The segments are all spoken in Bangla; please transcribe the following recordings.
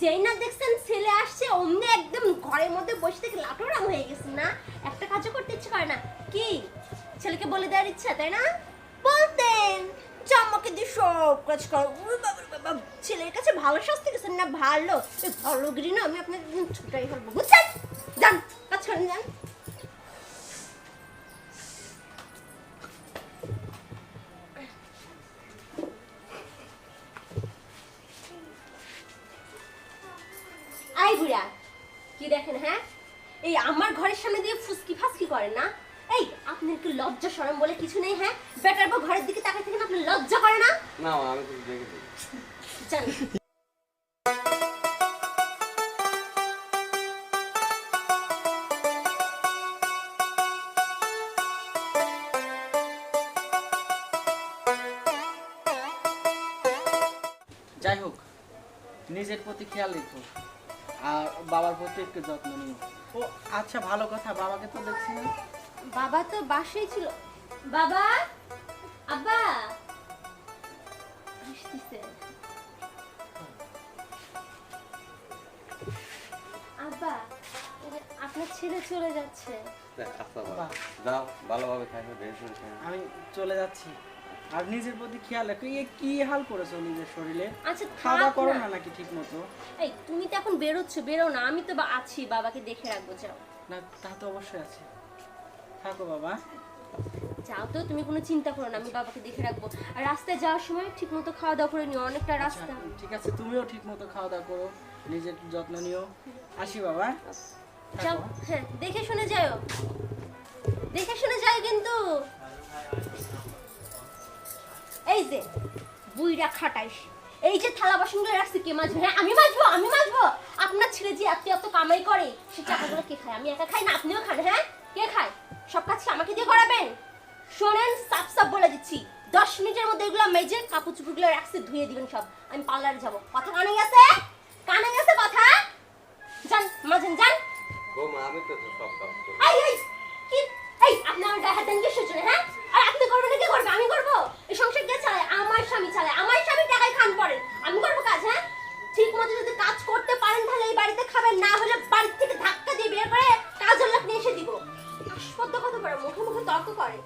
যেই না দেখছেন ছেলে আসছে, অমনি একদম ঘরের মধ্যে বসে থেকে লাটোরাম হয়ে গেছে না? একটা কাজও করতে ইচ্ছে করে না। কি? ছেলেকে বলে দেওয়ার ইচ্ছা, তাই না? বলতেন জামাকে দিয়ে সব কাজ কর। বাবা ছেলের কাছে ভালো শাস্তি গেছেন না? ভালো। ভালো গিরি আমি আপনাকে ছুটাই ফেলব। বুঝছেন? যান, কাজ করেন, যান। বুড়া। কি দেখেন হ্যাঁ? এই আমার ঘরের সামনে দিয়ে ফুসকি ফাসকি করেন না? এই আপনার কি লজ্জা শরম বলে কিছু নেই হ্যাঁ? বেটার বউ ঘরের দিকে তাকাই থেকে আপনার লজ্জা করে না? না আমি কিছু দেখে দিই। যাই হোক নিজের প্রতি খেয়াল রেখো। একটু যত্ন নিও। ও আচ্ছা ভালো কথা বাবাকে তো দেখছি না। বাবা তো বাসায় ছিল। বাবা আব্বা। আসতেছে। আব্বা আপনার ছেলে চলে যাচ্ছে। আচ্ছা বাবা। যাও ভালোভাবে খাইবে বেশ করে আমি চলে যাচ্ছি। আর নিজের প্রতি খেয়াল রাখো এ কি হাল করেছ নিজের শরীরে? আচ্ছা খাওয়া করো না। নাকি ঠিক মতো এই তুমি তো এখন বেরোচ্ছ বেরো না আমি তো আছি বাবাকে দেখে রাখব যাও। না তা তো অবশ্যই আছে। থাকো বাবা। যাও তো তুমি কোনো চিন্তা করো না আমি বাবাকে দেখে রাখব। আর রাস্তায় যাওয়ার সময় ঠিক মতো খাওয়া দাওয়া করে নিও অনেকটা আচ্ছা, রাস্তা। ঠিক আছে তুমিও ঠিক মতো খাওয়া দাওয়া করো নিজের যত্ন নিও। আসি বাবা। যাও হ্যাঁ দেখে শুনে যাও। দেখে শুনে যাও কিন্তু। এই যে বুইরা খাটাইস। এই যে থালা বাসনগুলো রাখছি কে মাজবে হ্যাঁ আমি মাজবো আমি মাজবো আপনার ছেলে যে এত এত কামাই করে সে টাকাগুলো কে খায়? আমি একা খাই না আপনিও খান হ্যাঁ? কে খায়? সব কাজ কি আমাকে দিয়ে করাবেন? শোনেন সাফ সাফ বলে দিচ্ছি। দশ মিনিটের মধ্যে এগুলো মেজে কাপড় চুপড়গুলো রাখছি ধুয়ে দিবেন সব। আমি পার্লারে যাব। কথা কানে গেছে? কানে গেছে কথা? যান মাজেন যান। বৌমা আমি তো সব কাজ করি। এই এই কি? এই আপনি আমার গায়ে হাত দেন জন্য হ্যাঁ? আর আপনি করবেন কে করবে? আমি করব? এই সংসার কে চালায়? আমার স্বামী চালায়। আমার স্বামী টাকায় খান পড়েন আমি করব কাজ হ্যাঁ? ঠিক মতো যদি কাজ করতে পারেন তাহলে এই বাড়িতে খাবেন, না হলে বাড়ি থেকে ধাক্কা দিয়ে বের করে কাজের লোক নিয়ে এসে দিব। আসপদ্য কত করে, মুখে মুখে তর্ক করে।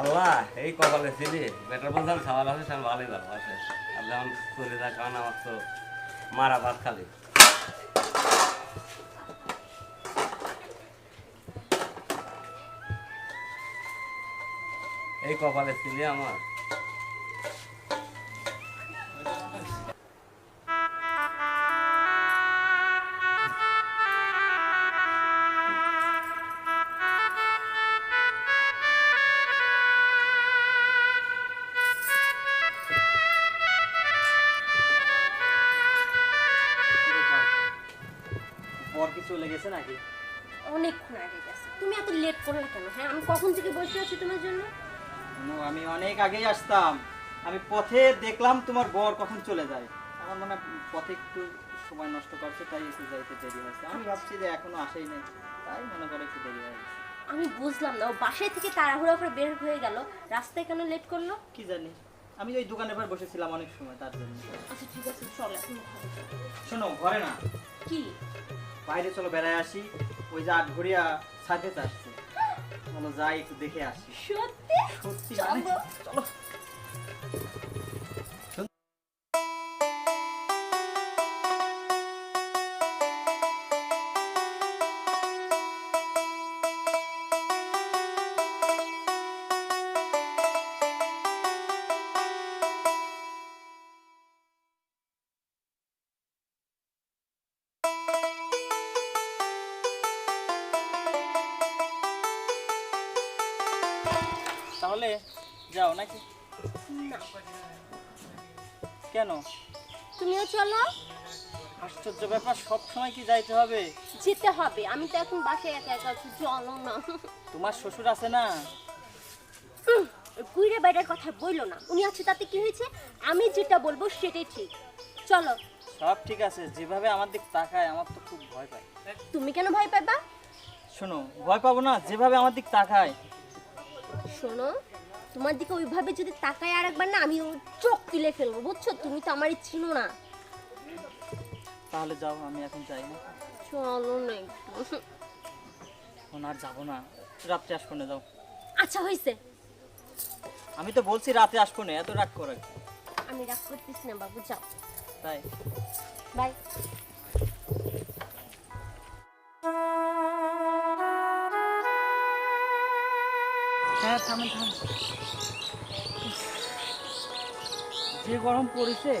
আল্লাহ, এই কপালে ছিলি বেটার বলতাম খাওয়া হবে সব ভালোই ভালোবাসে আর যেমন চলে যা কারণ আমার তো মারা ভাত খালি। এই কপালে ছিলি আমার। বর কি চলে গেছে নাকি? অনেকক্ষণ আগে গেছে। তুমি এত লেট করলে কেন? হ্যাঁ আমি কখন থেকে বসে আছি তোমার জন্য? আমি অনেক আগেই আসতাম। আমি পথে দেখলাম তোমার বর কখন চলে যায়। আমার মনে পথে একটু সময় নষ্ট করছে তাই একটু যাইতে দেরি হয়েছে। আমি ভাবছি যে এখনও আসেই নাই তাই মনে করে একটু দেরি হয়েছে আমি বুঝলাম না ও বাসায় থেকে তাড়াহুড়া করে বের হয়ে গেল। রাস্তায় কেন লেট করল? কি জানি আমি ওই দোকানের পর বসেছিলাম অনেক সময় তার জন্য। আচ্ছা ঠিক আছে চল এখন শোনো ঘরে না। কি? বাইরে চলো বেড়ায় আসি। ওই যে আট ঘড়িয়া সাথে আসছে। চলো যাই একটু দেখে আসি। সত্যি? সত্যি চলো। তাহলে যাও নাকি? না। কেন? তুমিও চলো। আশ্চর্য ব্যাপার সব সময় কি যাইতে হবে? যেতে হবে। আমি তো এখন বাসায় একা একা আছি চলো না। তোমার শ্বশুর আছে না? কুইরে বাইরের কথা বইলো না। উনি আছে তাতে কি হয়েছে? আমি যেটা বলব সেটাই ঠিক। চলো। সব ঠিক আছে যেভাবে আমার দিক তাকায় আমার তো খুব ভয় পায়। তুমি কেন ভয় পাইবা? শোনো ভয় পাবো না যেভাবে আমার দিক তাকায়। শোনো তোমার দিকে ওইভাবে যদি তাকায় আর একবার না আমি ওর চোখ তুলে ফেলব বুঝছ? তুমি তো আমারই চিনো না। তাহলে যাও আমি এখন যাই না। চলো না একটু। আর যাব না। রাত্রে আসব না যাও। আচ্ছা হয়েছে আমি তো বলছি রাতে আসব না এত রাগ করে। আমি রাগ করতেছি না বাবু যাও। তাই। বাই। থামেন থামেন যে গরম পড়েছে।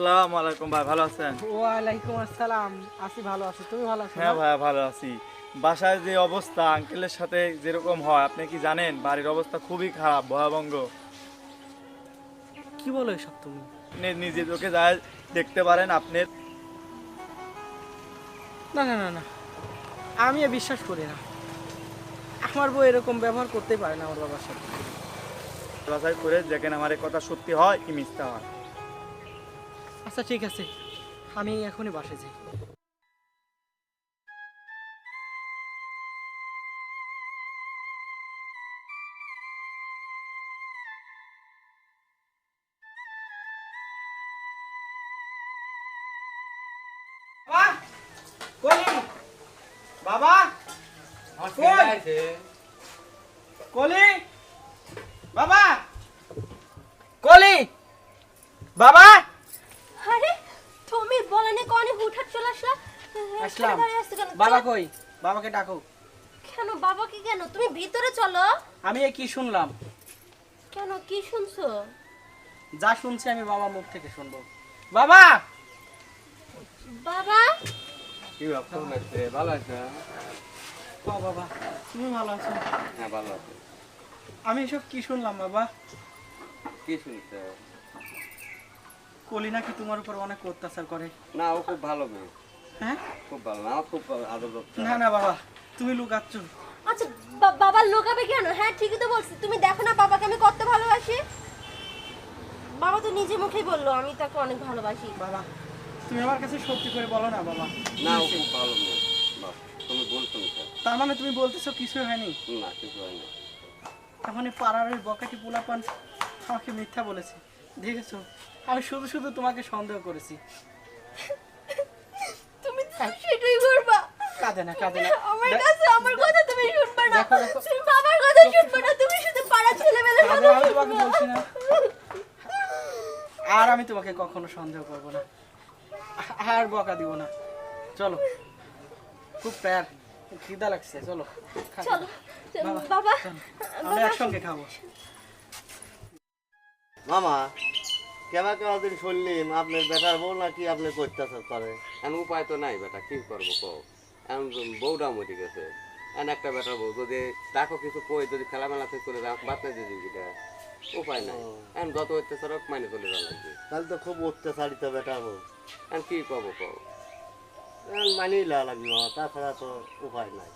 আসসালামু আলাইকুম ভাই ভালো আছেন? ওয়ালাইকুম আসসালাম। আছি ভালো আছি। তুমি ভালো আছো হ্যাঁ ভাই? ভালো আছি। বাসায় যে অবস্থা আঙ্কেলের সাথে যেরকম হয় আপনি কি জানেন? বাড়ির অবস্থা খুবই খারাপ ভয়াবঙ্গ কি বলো এসব তুমি? আপনি নিজে চোখে যায় দেখতে পারেন আপনি না না না না। আমি এ বিশ্বাস করি না। আমার বউ এরকম ব্যবহার করতেই পারে না আমার বাবার সাথে। বাসায় করে দেখেন আমার কথা সত্যি হয় কি মিথ্যা হয়। আচ্ছা ঠিক আছে। আমি এখনই বাসে যাই। বাবা কলি? বাবা? কলি? বাবা? বলেনি চলে আসলা? আসলাম। আছো কেন? বাবা কই? বাবাকে ডাকো। কেন বাবাকে কেন? তুমি ভিতরে চলো। আমি কি শুনলাম? কেন কি শুনছো? যা শুনছি আমি বাবা মুখ থেকে শুনব। বাবা! বাবা! কি ব্যাপার লাগছে ভালো আছে? ও বাবা তুমি ভালো আছো? হ্যাঁ ভালো আছে। আমি এসব কি শুনলাম বাবা? কি শুনছে? কলি নাকি তোমার উপর অনেক অত্যাচার করে? না ও খুব ভালো মেয়ে। হ্যাঁ? খুব ভালো না খুব আদর না না বাবা তুমি লুকাচ্ছ। আচ্ছা বাবা লোকাবে কেন? হ্যাঁ ঠিকই তো বলছি। তুমি দেখো না বাবাকে আমি কত ভালোবাসি। বাবা তো নিজে মুখেই বলল আমি তাকে অনেক ভালোবাসি। বাবা তুমি আমার কাছে সত্যি করে বলো না বাবা। না ও খুব ভালো মেয়ে। তুমি বল শুনছো। তার মানে তুমি বলতেছো কিছুই হয়নি? না কিছু হয় না তার মানে পাড়ার ওই বকাটি পোলাপান আমাকে মিথ্যা বলেছে। দেখেছ? আমি শুধু শুধু তোমাকে সন্দেহ করেছি। তুমি সেটাই করবা। কাঁদে না কাঁদে না। আমার কাছে আমার কথা তুমি শুনবে না। তুমি বাবার কথা শুনবে না। তুমি শুধু পাড়া কথা আমি তোমাকে বলছি না। আর আমি তোমাকে কখনো সন্দেহ করব না। আর বকা দিব না। চলো। খুব প্যার। খিদা লাগছে চলো। খাই। চলো বাবা, বাবা। আমরা একসঙ্গে খাব। মামা কেবা কেবা দিন শুনলিম আপনার বেটার বউ নাকি আপনি অত্যাচার করে এখন উপায় তো নাই বেটা কি করব কও? এখন বউটা মরে গেছে। এখন একটা বেটার বউ যদি দেখো কিছু কই যদি খেলা মেলা থেকে চলে যায় বাদ দিয়ে দিবি উপায় নাই। এখন যত অত্যাচার হোক মাইনে চলে যাওয়া লাগবে। তাহলে তো খুব অত্যাচারিত বেটার বউ। এখন কি পাবো এখন মানিয়ে লওয়া লাগবে তাছাড়া তো উপায় নাই।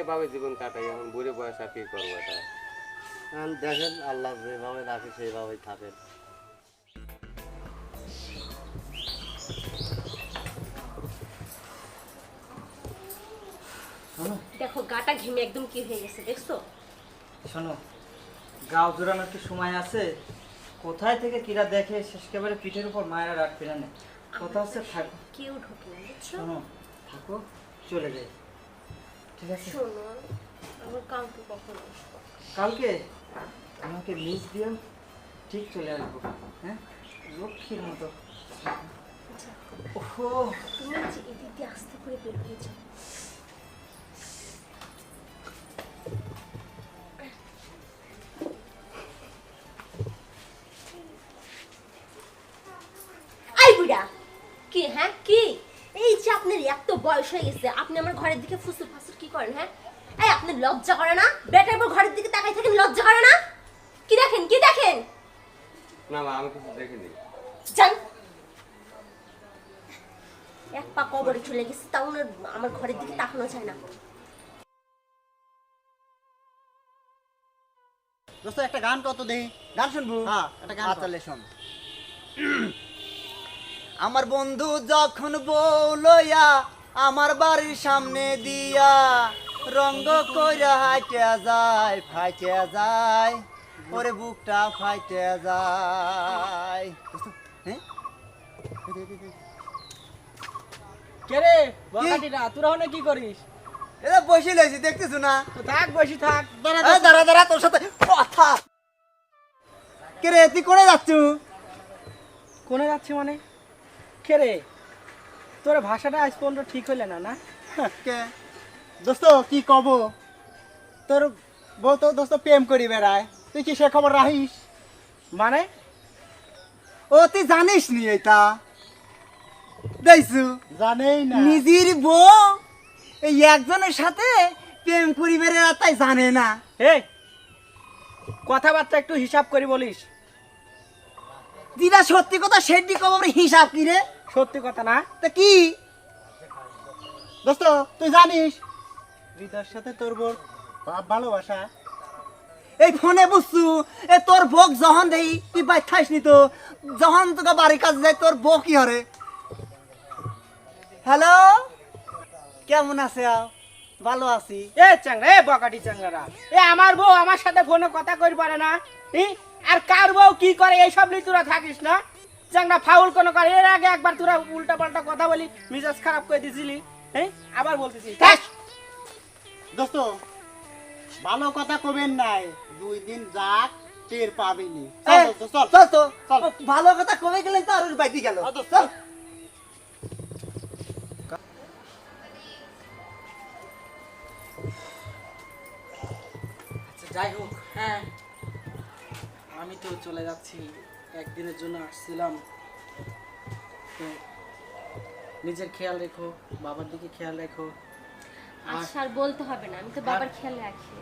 এভাবে জীবন কাটাই এখন বুড়ে বয়স আর কি করব এটা? দেখেন আল্লাহ যেভাবে রাখে সেইভাবেই থাকেন। দেখো গাটা ঘেমে একদম কি হয়ে গেছে দেখছ? শোনো গাও জোড়ানোর কি সময় আছে? কোথায় থেকে কিরা দেখে শেষকেবারে পিঠের উপর মায়েরা রাখ ফিরানে? কথা হচ্ছে থাকো কেউ ঢোকে না শোনো থাকো চলে যাই। ঠিক আছে? শোনো আমার কালকে কখন কালকে? আমাকে মিস দিও। ঠিক চলে আসব। হ্যাঁ? লক্ষ্মীর মতো। ওহো। তুমি এদিক আস্তে করে বের হয়ে কি হ্যাঁ? কি? এই যে আপনার এত বয়স হয়ে গেছে, আপনি আমার ঘরের দিকে ফুসুর ফাসুর কি করেন হ্যাঁ? এই আপনি লজ্জা করে না? বেটার পর ঘরের দিকে তাকাই থাকেন লজ্জা করে না? কি দেখেন কি দেখেন? না মা আমি কিছু দেখিনি। যান। এক পা কবরে চলে গেছে তাও আমার ঘরের দিকে তাকানো যায় না। দোস্ত একটা গান কত দেই? গান শুনব? হ্যাঁ, একটা গান। আচ্ছা শোন। আমার বন্ধু যখন বউ লইয়া আমার বাড়ির সামনে দিয়া রঙ্গ কইরা হাইটে যায় ফাইটে যায় ওরে বুকটা ফাইটে যায়। হ্যাঁ? এই দে, দে, দে। কে? রে বকাটিটা তোরা ওখানে কি করিস? এ তো বসে লইছি দেখতেছো না? থাক বসি থাক এই দাঁড়া দাঁড়া তোর সাথে কথা। কে রে তুই কোনে যাচ্ছু? কোনে যাচ্ছি মানে? কে রে? তোর ভাষাটা আজ পর্যন্ত ঠিক হইলে না না? কে? দোস্ত কি কব? তোর বউ তো দোস্ত প্রেম করি বেড়ায়। তুই কি সে খবর রাখিস? মানে? ও তুই জানিস নি এটা? দেখছু? জানেই না। নিজের বউ এই একজনের সাথে প্রেম পরিবারের আর তাই জানে না। এই কথাবার্তা একটু হিসাব করি বলিস। যেটা সত্যি কথা সেটি কব হিসাব কি রে? সত্যি কথা না? তা কি? দোস্ত তুই জানিস রিতার সাথে তোর বোর ভালোবাসা। এই ফোনে বুঝছু? এ তোর বক যখন দেই তুই বাই খাইস নি তো। যখন তোকে বাড়ির কাছে যাই তোর কি হরে? হ্যালো? কেমন আছে ভালো আছি। এ চাংরা এ বকাটি চাংরা এ আমার বউ আমার সাথে ফোনে কথা কই পারে না? আর কার বউ কি করে? এইসব নিয়ে তোরা থাকিস না। চাংরা ফাউল কোনো করে। এর আগে একবার তোরা উল্টা পাল্টা কথা বলি মিজাজ খারাপ করে দিছিলি হ্যাঁ আবার বলতেছি। দোস্ত ভালো কথা কবেন নাই। দুই দিন যাক টের পাবিনি। চল দোস্ত, চল। চল তো। ভালো কথা কবে গেলে তো আর বাইতে গেল। চল। আচ্ছা যাই হোক হ্যাঁ। আমি তো চলে যাচ্ছি। একদিনের জন্য আসছিলাম। তো নিজের খেয়াল রেখো বাবার দিকে খেয়াল রেখো। আচ্ছা আর বলতে হবে না আমি তো বাবার খেয়াল রাখি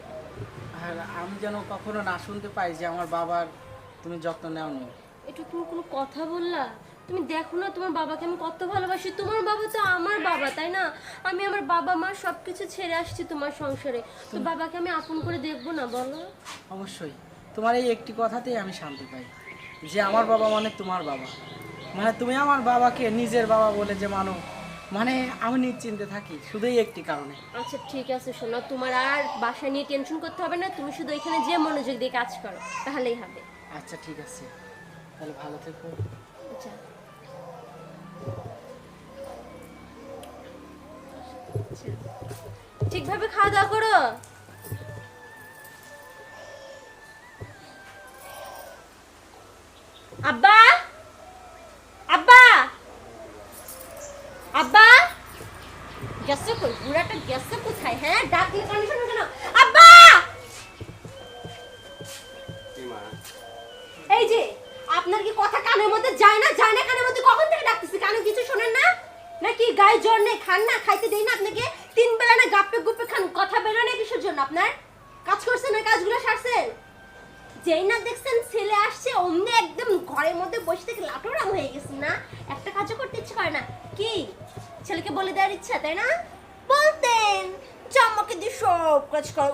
আর আমি যেন কখনো না শুনতে পাই যে আমার বাবার তুমি যত্ন নেও নি এটা তুমি কোনো কথা বললা? তুমি দেখো না তোমার বাবাকে আমি কত ভালোবাসি। তোমার বাবা তো আমার বাবা তাই না? আমি আমার বাবা মা সব কিছু ছেড়ে আসছি তোমার সংসারে। তো বাবাকে আমি আপন করে দেখব না বলো। অবশ্যই। তোমার এই একটি কথাতেই আমি শান্তি পাই যে আমার বাবা মানে তোমার বাবা। মানে তুমি আমার বাবাকে নিজের বাবা বলে যে মানো মানে আমি নিশ্চিন্তে থাকি শুধু একটি কারণে। আচ্ছা ঠিক আছে শোনো তোমার আর বাসা নিয়ে টেনশন করতে হবে না তুমি শুধু এখানে যে মনোযোগ দিয়ে কাজ করো তাহলেই হবে। আচ্ছা ঠিক আছে। তাহলে ভালো থেকো। আচ্ছা। ঠিকভাবে খাওয়া দাওয়া করো? আব্বা? আব্বা! গেছে কই? বুড়াটা গেছে কোথায়? হ্যাঁ ডাক দিয়ে কানে শোনো কেন আব্বা! এই যে আপনার কি কথা কানের মধ্যে যায় না? যায় না কানের মধ্যে? কখন থেকে ডাকতেছি? কানে কিছু শোনেন না? নাকি গায়ে জ্বর নেই? খান না? খাইতে দেই না আপনাকে? তিন বেলা না গাপ্পে গুপ্পে খান? কথা বেরো না কিসের জন্য আপনার? কাজ করছেন ওই কাজগুলো সারছেন? যেই না দেখছেন ছেলে আসছে অমনি একদম ঘরের মধ্যে বসে থেকে লাটোরাম হয়ে গেছে না? একটা কাজও করতে ইচ্ছে করে না। কি? ছেলেকে বলে দেওয়ার ইচ্ছা, তাই না? বলতেন জামাকে দিয়ে সব কাজ কর।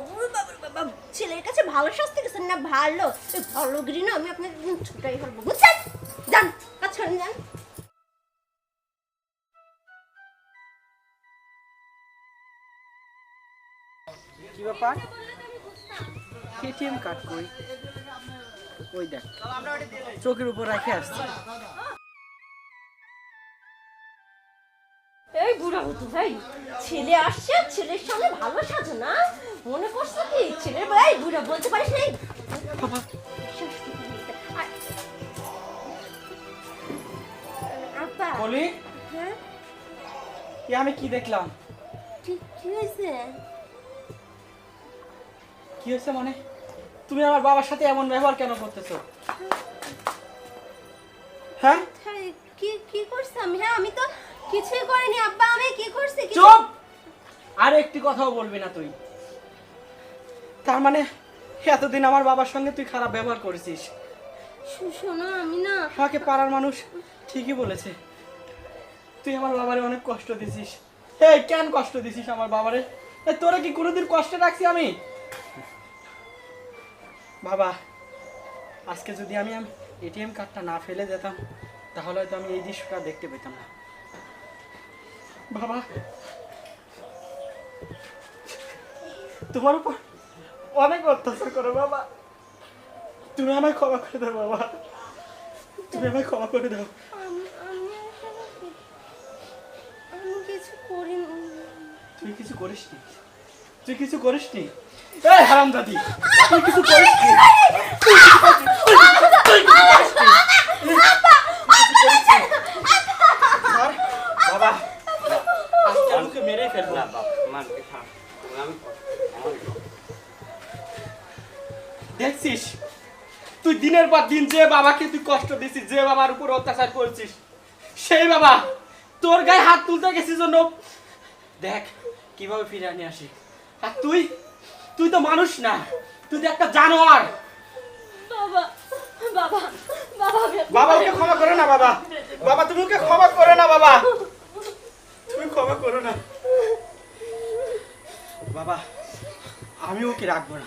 ছেলের কাছে ভালো শাস্তি গেছেন না ভালো? ভালো গিরি আমি আপনাকে ছুটাই ফেলব বুঝছেন? যান, কাজ করেন, যান। কি ব্যাপার? এটিএম কার্ড কই? ওই দেখ, চোখের উপর রাখে আসছে। এই বুড়া ভাই ছেলে আসছে ছেলের সামনে ভালো সাজো না। মনে করছ কি? ছেলের ভাই বুড়া বলতে পারিস নাই? বলি হ্যাঁ? আমি কি দেখলাম? কি হয়েছে? কি হয়েছে মানে? তুমি আমার বাবার সাথে এমন ব্যবহার কেন করতেছো? হ্যাঁ, কি কি করছি? আমি হ্যাঁ আমি তো কিছুই করিনি আব্বা আমি কি করছি? কি- চুপ! আর একটি কথাও বলবি না তুই। তার মানে এতদিন আমার বাবার সঙ্গে তুই খারাপ ব্যবহার করেছিস? শোনো আমি না আমাকে পাড়ার মানুষ ঠিকই বলেছে। তুই আমার বাবারে অনেক কষ্ট দিছিস। এই কেন কষ্ট দিছিস আমার বাবারে? এ, তোরা কি কোনোদিন কষ্ট রাখছি আমি? বাবা আজকে যদি আমি এটিএম কার্ডটা না ফেলে যেতাম তাহলে হয়তো আমি এই দৃশ্যটা দেখতে পেতাম না। বাবা। তোমার উপর অনেক অত্যাচার করো বাবা। তুমি আমায় ক্ষমা করে দাও বাবা। তুমি আমায় ক্ষমা করে দাও। তুই কিছু করিস নি তুই কিছু করিস নি এই হারাম দাদি তুই কিছু করিস নি তুই কিছু করিস নি। তুই কিছু করিস নি। তুই কিছু করিস নি। স্যার, বাবা আজকে আমাকে মেরে ফেলব। না বাপ মান আমি দেখছিস? তুই দিনের পর দিন যে বাবাকে তুই কষ্ট দিছিস যে বাবার উপর অত্যাচার করছিস সেই বাবা তোর গায়ে হাত তুলতে গেছিস জন্য। দেখ কীভাবে ফিরে নিয়ে আসি। আর তুই তুই তো মানুষ না তুই তো একটা জানোয়ার। বাবা বাবা বাবা বাবা ওকে ক্ষমা করো না বাবা। বাবা তুমি ওকে ক্ষমা করো না বাবা। তুমি ক্ষমা করো না। বাবা আমি ওকে রাখব না।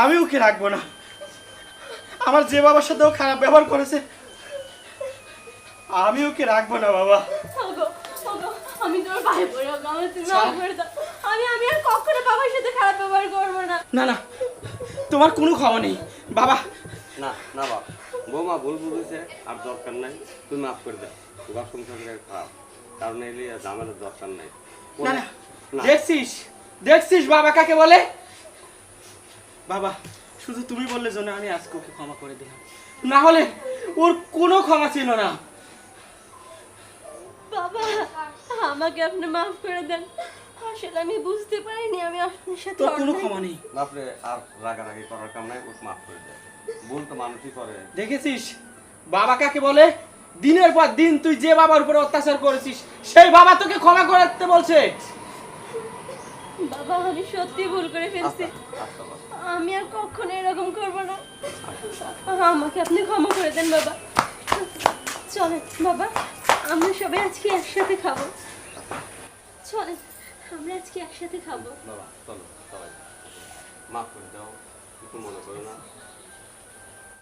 আমি ওকে রাখব না। আমার যে বাবার সাথে ও খারাপ ব্যবহার করেছে আমি ওকে রাখব না বাবা। আমি তোমার ভাই আমি আমি আর কখনো বাবার সাথে খারাপ ব্যবহার করব না। না না তোমার কোনো ক্ষমা নেই বাবা। না না বাবা। বৌমা ভুল বুঝেছে আর দরকার নাই। তুমি মাফ করে দাও। ঘর সংসারের খারাপ। কারণ এলে আর ঝামেলার দরকার নাই। না না। না। দেখছিস? দেখছিস বাবা কাকে বলে? বাবা শুধু তুমি বললে জন্য আমি আজকে ওকে ক্ষমা করে দিলাম। না হলে ওর কোনো ক্ষমা ছিল না। বাবা আমাকে আপনি মাফ করে দেন। আসলে আমি বুঝতে পারিনি আমি আপনার সাথে তোর কোনো ক্ষমা নেই। বাপরে আর রাগারাগি করার কাম নাই ওকে মাফ করে দেয়। ভুল তো মানুষই করে। দেখেছিস? বাবা কাকে বলে? দিনের পর দিন তুই যে বাবার উপরে অত্যাচার করেছিস সেই বাবা তোকে ক্ষমা করতে বলছে। বাবা আমি সত্যি ভুল করে ফেলছি। আমি আর কখনো এরকম করব না। আমাকে আপনি ক্ষমা করে দেন বাবা। চলেন বাবা আমরা সবাই আজকে একসাথে খাব। চলেন আমরা আজকে একসাথে খাব। বাবা চলো সবাই। মাফ করে দাও কিছু মনে করো না।